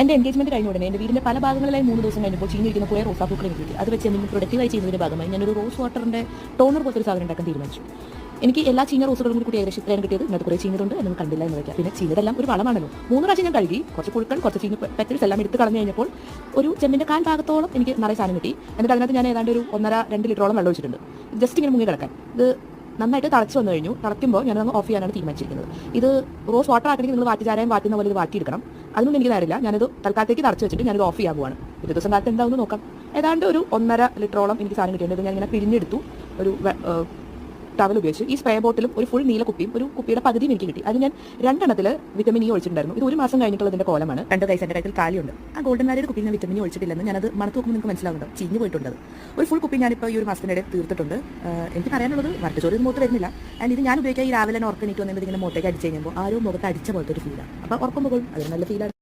എന്റെ എൻഗേജ്മെന്റ് കഴിഞ്ഞ ഉടനെ എന്റെ വീടിന്റെ പല ഭാഗങ്ങളിലായി മൂന്ന് ദിവസം കഴിഞ്ഞപ്പോൾ ചീഞ്ഞിരിക്കുന്ന കുറേ റോസാപ്പൂക്കളെ കിട്ടി. അത് വെച്ച് എന്തെങ്കിലും പ്രൊഡക്റ്റീവായി ചെയ്യുന്നതിന്റെ ഭാഗമായി ഞാനൊരു റോസ് വാട്ടറിന്റെ ടോണർ പോലത്തെ ഒരു സാധനം ഉണ്ടാക്കാൻ തീരുമാനിച്ചു. എനിക്ക് എല്ലാ ചീഞ്ഞ റോസുകളും കൂടി കൂടി ഏകദേശം ഇത്രയും കിട്ടിയത് ഇന്നത്തെ കുറേ ചീഞ്ഞതുണ്ട് എന്നൊന്നും കണ്ടില്ല എന്ന് വയ്ക്കാം പിന്നെ ചീഞ്ഞതെല്ലാം ഒരു വളമാണല്ലോ. മൂന്ന് പ്രാവശ്യം ഞാൻ കഴുകി കുറച്ച് പുഴുക്കൾ കുറച്ച് ചീഞ്ഞ പെറ്റൽസ് എല്ലാം എടുത്ത് കളഞ്ഞു കഴിഞ്ഞപ്പോൾ ഒരു ചെമ്മിന്റെ കാൽ ഭാഗത്തോളം എനിക്ക് നിറയെ സാധനം കിട്ടി. എന്നിട്ട് അതിനകത്ത് ഞാൻ ഏതാണ്ട് ഒരു ഒന്നര രണ്ട് ലിറ്ററോളം വെള്ളം ഒഴിച്ചിട്ടുണ്ട്. ജസ്റ്റ് ഇങ്ങനെ മുങ്ങി കിടക്കാൻ. ഇത് നന്നായിട്ട് തളച്ച് വന്നു കഴിഞ്ഞു. തളയ്ക്കുമ്പോൾ ഞാനത് ഓഫ് ചെയ്യാനാണ് തീരുമാനിച്ചിരിക്കുന്നത്. ഇത് റോസ് വാട്ടർ ആക്കണമെങ്കിൽ നിങ്ങൾ വാറ്റിചാരായം വാറ്റുന്ന പോലെ ഇത് വാറ്റിയെടുക്കണം. അതിനൊന്നും എനിക്ക് നേരില്ല ഞാനത് തൽക്കാലത്തേക്ക് തടച്ച് വെച്ചിട്ട് ഞാനത് ഓഫ് ചെയ്യാവുകയാണ് ഒരു ദിവസം കാലത്ത് എന്താണെന്ന് നോക്കാം. ഏതാണ്ട് ഒരു ഒന്നര ലിറ്ററോളം എനിക്ക് സാധനം കിട്ടിയിട്ടുണ്ട്. ഞാൻ ഇങ്ങനെ പിരിഞ്ഞെടുത്തു. ഒരു ടവൽ ഉപയോഗിച്ച് ഈ സ്പ്രേ ബോട്ടിലും ഒരു ഫുൾ നീല കുപ്പിയും ഒരു കുപ്പിയുടെ പകുതിയും എനിക്ക് കിട്ടി. അത് ഞാൻ രണ്ടെണ്ണത്തിൽ വിറ്റമിൻ ഇ ഒഴിച്ചിട്ടുണ്ടായിരുന്നു. ഇത് ഒരു മാസം കഴിഞ്ഞിട്ടുള്ളതിന്റെ കോലമാണ്. രണ്ട് കൈസ് എന്റെ കയ്യിൽ കാലിയുണ്ട്. ആ ഗോൾഡൻ വാലിയുടെ കുപ്പിയിൽ ഞാൻ വിറ്റമിൻ ഇ ഒഴിച്ചിട്ടില്ലെന്ന് ഞാനത് മണത്ത് നോക്കുമ്പോൾ നിങ്ങൾക്ക് മനസ്സിലാവുന്നുണ്ട്. ചീഞ്ഞു പോയിട്ടുണ്ട്. ഒരു ഫുൾ കുപ്പി ഞാനിപ്പോൾ ഈ ഒരു മാസത്തിനിടെ തീർത്തിട്ടുണ്ട്. എനിക്ക് പറയാനുള്ളത് വരട്ടച്ചോറ് മൂത്ത് വരുന്നില്ല. ആൻഡ് ഇത് ഞാൻ ഉപയോഗിക്കാൻ ഈ രാവിലെ ഓർക്കണിക്ക് വന്നിട്ട് ഇങ്ങനെ മുഖത്തേക്ക് അടിച്ച് കഴിയുമ്പോൾ ആരോ മുഖത്ത് അടിച്ച പോലത്തെ ഒരു ഫീലാണ് അപ്പോൾ ഉറക്കം അത് നല്ല ഫീലാണ്